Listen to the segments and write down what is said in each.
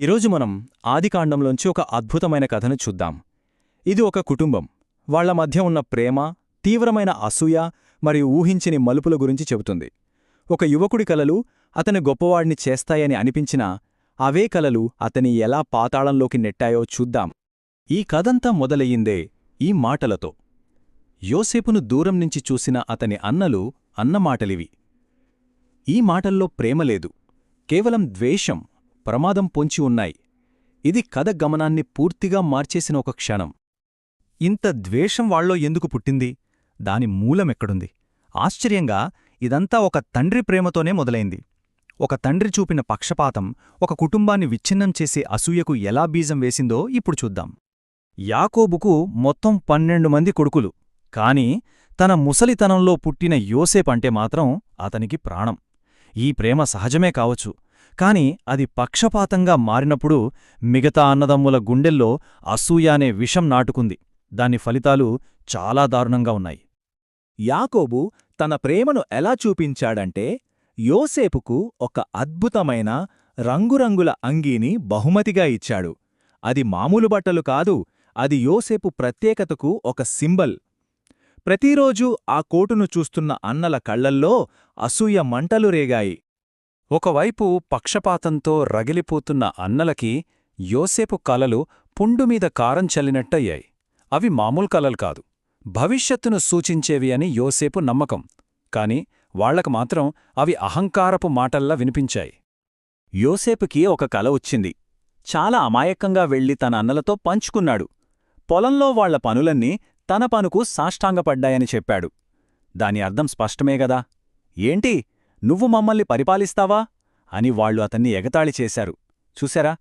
ఈరోజు మనం ఆదికాండంలోంచి ఒక అద్భుతమైన కథను చూద్దాం. ఇది ఒక కుటుంబం. వాళ్ళ మధ్య ఉన్న ప్రేమ తీవ్రమైన అసూయ మరియు ఊహించని మలుపుల గురించి చెబుతుంది. ఒక యువకుడి కలలు అతని గొప్పవాడిని చేస్తాయని అనిపించినా అవే కలలు అతని ఎలా పాతాళంలోకి నెట్టాయో చూద్దాం. ఈ కథంతా మొదలయ్యిందే ఈ మాటలతో. యోసేపును దూరం నుంచి చూసిన అతని అన్నలు అన్నమాటలివి. ఈ మాటల్లో ప్రేమ లేదు. కేవలం ద్వేషం ప్రమాదం పొంచి ఉన్నాయి. ఇది కథ గమనాన్ని పూర్తిగా మార్చేసిన ఒక క్షణం. ఇంత ద్వేషం వాళ్ళో ఎందుకు పుట్టింది? దాని మూలమెక్కడుంది? ఆశ్చర్యంగా ఇదంతా ఒక తండ్రి ప్రేమతోనే మొదలైంది. ఒక తండ్రి చూపిన పక్షపాతం ఒక కుటుంబాన్ని విచ్ఛిన్నం చేసే అసూయకు ఎలా బీజం వేసిందో ఇప్పుడు చూద్దాం. యాకోబుకు మొత్తం పన్నెండు మంది కొడుకులు. కాని తన ముసలితనంలో పుట్టిన యోసేపంటే మాత్రం అతనికి ప్రాణం. ఈ ప్రేమ సహజమే కావచ్చు. కాని అది పక్షపాతంగా మారినప్పుడు మిగతా అన్నదమ్ముల గుండెల్లో అసూయానే విషం నాటుకుంది. దాని ఫలితాలు చాలా దారుణంగా ఉన్నాయి. యాకోబు తన ప్రేమను ఎలా చూపించాడంటే యోసేపుకు ఒక అద్భుతమైన రంగురంగుల అంగీని బహుమతిగా ఇచ్చాడు. అది మామూలు బట్టలు కాదు అది యోసేపు ప్రత్యేకతకు ఒక సింబల్. ప్రతిరోజూ ఆ కోటును చూస్తున్న అన్నల కళ్ళల్లో అసూయ మంటలు రేగాయి. ఒకవైపు పక్షపాతంతో రగిలిపోతున్న అన్నలకి యోసేపు కలలు పుండుమీద కారం చల్లినట్టయ్యాయి. అవి మామూలు కలలు కాదు. భవిష్యత్తును సూచించేవి అని యోసేపు నమ్మకం. కాని వాళ్ళకు మాత్రం అవి అహంకారపు మాటల్లా వినిపించాయి. యోసేపుకి ఒక కల వచ్చింది. చాలా అమాయకంగా వెళ్ళి తన అన్నలతో పంచుకున్నాడు. పొలంలో వాళ్ళ పనులన్నీ తన పనుకు సాష్టాంగపడ్డాయని చెప్పాడు. దాని అర్థం స్పష్టమే గదా? ఏంటి? నువ్వు మమ్మల్ని పరిపాలిస్తావా? అని వాళ్ళు అతన్ని ఎగతాళి చేశారు. చూశారా?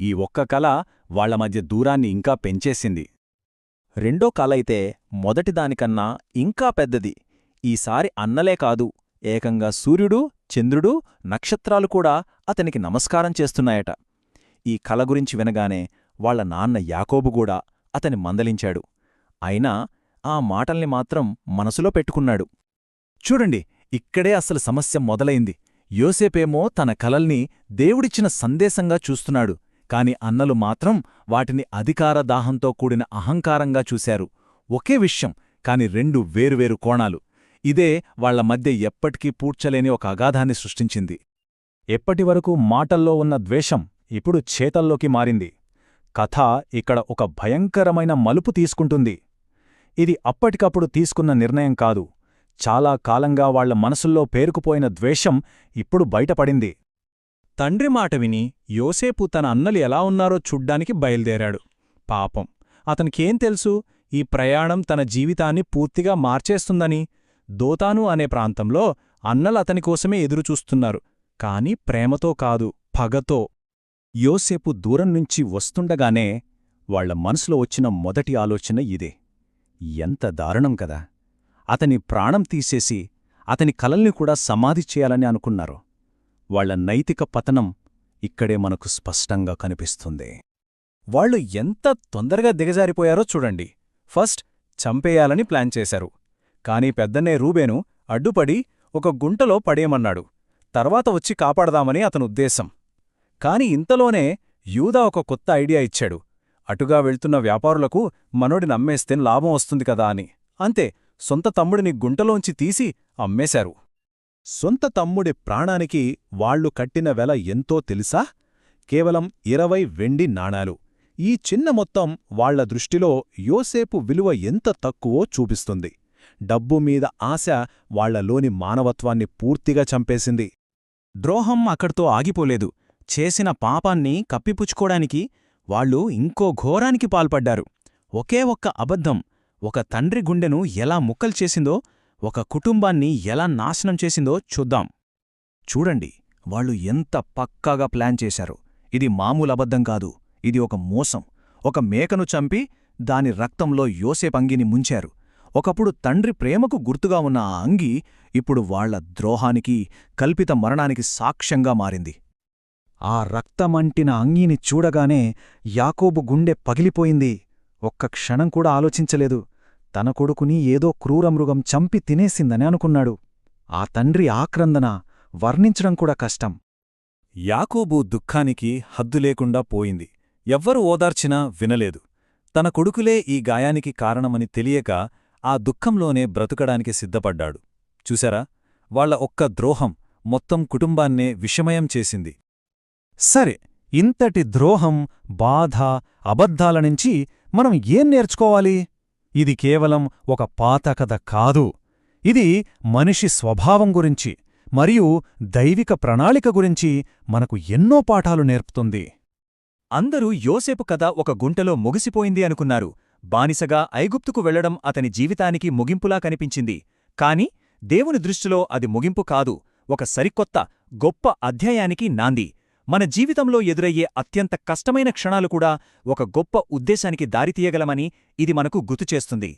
ఈ ఒక్క కల వాళ్ళ మధ్య దూరాన్ని ఇంకా పెంచేసింది. రెండో కలైతే మొదటిదానికన్నా ఇంకా పెద్దది. ఈసారి అన్నలే కాదు ఏకంగా సూర్యుడు చంద్రుడు నక్షత్రాలు కూడా అతనికి నమస్కారం చేస్తున్నాయట. ఈ కల గురించి వినగానే వాళ్ళ నాన్న యాకోబుగూడా అతని మందలించాడు. అయినా ఆ మాటల్ని మాత్రం మనసులో పెట్టుకున్నాడు. చూడండి ఇక్కడే అసలు సమస్య మొదలైంది. యోసేపేమో తన కలల్ని దేవుడిచ్చిన సందేశంగా చూస్తున్నాడు. కాని అన్నలు మాత్రం వాటిని అధికార దాహంతో కూడిన అహంకారంగా చూశారు. ఒకే విషయం కాని రెండు వేరువేరు కోణాలు. ఇదే వాళ్ళ మధ్య ఎప్పటికీ పూడ్చలేని ఒక అగాధాన్ని సృష్టించింది. ఎప్పటివరకు మాటల్లో ఉన్న ద్వేషం ఇప్పుడు చేతల్లోకి మారింది. కథ ఇక్కడ ఒక భయంకరమైన మలుపు తీసుకుంటుంది. ఇది అప్పటికప్పుడు తీసుకున్న నిర్ణయం కాదు. చాలా కాలంగా వాళ్ళ మనసుల్లో పేరుకుపోయిన ద్వేషం ఇప్పుడు బయటపడింది. తండ్రి మాట విని యోసేపు తన అన్నలు ఎలా ఉన్నారో చూడ్డానికి బయల్దేరాడు. పాపం. అతనికేం తెలుసు? ఈ ప్రయాణం తన జీవితాన్ని పూర్తిగా మార్చేస్తుందని. దోతాను అనే ప్రాంతంలో అన్నలు కోసమే ఎదురుచూస్తున్నారు. కాని ప్రేమతో కాదు పగతో. యోసేపు దూరం నుంచి వస్తుండగానే వాళ్ళ మనసులో వచ్చిన మొదటి ఆలోచన ఇదే. ఎంత దారుణం కదా! అతని ప్రాణం తీసేసి అతని కలల్ని కూడా సమాధి చేయాలని అనుకున్నారు. వాళ్ళ నైతిక పతనం ఇక్కడే మనకు స్పష్టంగా కనిపిస్తుంది. వాళ్ళు ఎంత తొందరగా దిగజారిపోయారో చూడండి. ఫస్ట్ చంపేయాలని ప్లాన్ చేశారు. కాని పెద్దనే రూబేను అడ్డుపడి ఒక గుంటలో పడేయమన్నాడు. తర్వాత వచ్చి కాపాడదామని అతను ఉద్దేశం. కాని ఇంతలోనే యూదా ఒక కొత్త ఐడియా ఇచ్చాడు. అటుగా వెళ్తున్న వ్యాపారులకు మనోడి నమ్మేస్తే లాభం వస్తుంది కదా అని. అంతే సొంత తమ్ముడిని గుంటలోంచి తీసి అమ్మేశారు. సొంత తమ్ముడి ప్రాణానికి వాళ్ళు కట్టిన వెల ఎంతో తెలుసా? కేవలం ఇరవై వెండి నాణాలు. ఈ చిన్న మొత్తం వాళ్ళ దృష్టిలో యోసేపు విలువ ఎంత తక్కువో చూపిస్తుంది. డబ్బు మీద ఆశ వాళ్ళలోని మానవత్వాన్ని పూర్తిగా చంపేసింది. ద్రోహం అక్కడితో ఆగిపోలేదు. చేసిన పాపాన్ని కప్పిపుచ్చుకోడానికి వాళ్ళు ఇంకో ఘోరానికి పాల్పడ్డారు. ఒకే ఒక్క అబద్ధం ఒక తండ్రి గుండెను ఎలా ముక్కలు చేసిందో ఒక కుటుంబాన్ని ఎలా నాశనం చేసిందో చూద్దాం. చూడండి వాళ్ళు ఎంత పక్కాగా ప్లాన్ చేశారు. ఇది మామూలు అబద్ధం కాదు ఇది ఒక మోసం. ఒక మేకను చంపి దాని రక్తంలో యోసేపంగిని ముంచారు. ఒకప్పుడు తండ్రి ప్రేమకు గుర్తుగా ఉన్న ఆ అంగి ఇప్పుడు వాళ్ళ ద్రోహానికి కల్పిత మరణానికి సాక్ష్యంగా మారింది. ఆ రక్తమంటిన అంగీని చూడగానే యాకోబు గుండె పగిలిపోయింది. ఒక్క క్షణం కూడా ఆలోచించలేదు. తన కొడుకుని ఏదో క్రూరమృగం చంపి తినేసిందని అనుకున్నాడు. ఆ తండ్రి ఆక్రందన వర్ణించడం కూడా కష్టం. యాకోబు దుఃఖానికి హద్దు లేకుండా పోయింది. ఎవ్వరు ఓదార్చినా వినలేదు. తన కొడుకులే ఈ గాయానికి కారణమని తెలియక ఆ దుఃఖంలోనే బ్రతుకడానికి సిద్ధపడ్డాడు. చూశారా? వాళ్ళ ఒక్క ద్రోహం మొత్తం కుటుంబాన్నే విషమయం చేసింది. సరే ఇంతటి ద్రోహం బాధ అబద్ధాల నుంచి మనం ఏం నేర్చుకోవాలి? ఇది కేవలం ఒక పాత కథ కాదు. ఇది మనిషి స్వభావం గురించి మరియు దైవిక ప్రణాళిక గురించి మనకు ఎన్నో పాఠాలు నేర్పుతుంది. అందరూ యోసేపు కథ ఒక గుంటలో ముగిసిపోయింది అనుకున్నారు. బానిసగా ఐగుప్తుకు వెళ్ళడం అతని జీవితానికి ముగింపులా కనిపించింది. కాని దేవుని దృష్టిలో అది ముగింపు కాదు. ఒక సరికొత్త గొప్ప అధ్యాయానికి నాంది. మన జీవితంలో ఎదురయ్యే అత్యంత కష్టమైన క్షణాలు కూడా ఒక గొప్ప ఉద్దేశానికి దారితీయగలమని ఇది మనకు గుర్తుచేస్తుంది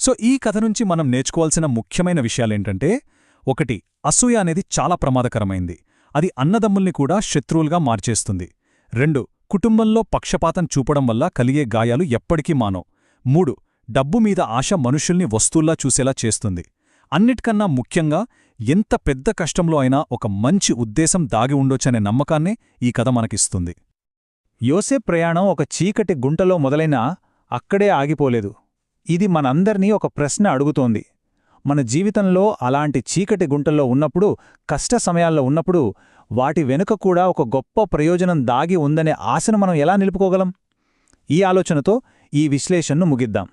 సో ఈ కథ నుంచి మనం నేర్చుకోవాల్సిన ముఖ్యమైన విషయాలేంటంటే ఒకటి అసూయ అనేది చాలా ప్రమాదకరమైంది. అది అన్నదమ్ముల్ని కూడా శత్రువులుగా మార్చేస్తుంది. రెండు కుటుంబంలో పక్షపాతం చూపడం వల్ల కలిగే గాయాలు ఎప్పటికీ మానో మూడు డబ్బు మీద ఆశ మనుషుల్ని వస్తువుల్లా చూసేలా చేస్తుంది. అన్నిటికన్నా ముఖ్యంగా ఎంత పెద్ద కష్టంలో అయినా ఒక మంచి ఉద్దేశం దాగి ఉండొచ్చనే నమ్మకాన్నే ఈ కథ మనకిస్తుంది. యోసేప్ ప్రయాణం ఒక చీకటి గుంటలో మొదలైనా అక్కడే ఆగిపోలేదు. ఇది మనందర్నీ ఒక ప్రశ్న అడుగుతోంది. మన జీవితంలో అలాంటి చీకటి గుంటల్లో ఉన్నప్పుడు కష్ట సమయాల్లో ఉన్నప్పుడు వాటి వెనుక కూడా ఒక గొప్ప ప్రయోజనం దాగి ఉందనే ఆశను మనం ఎలా నిలుపుకోగలం? ఈ ఆలోచనతో ఈ విశ్లేషణను ముగిద్దాం.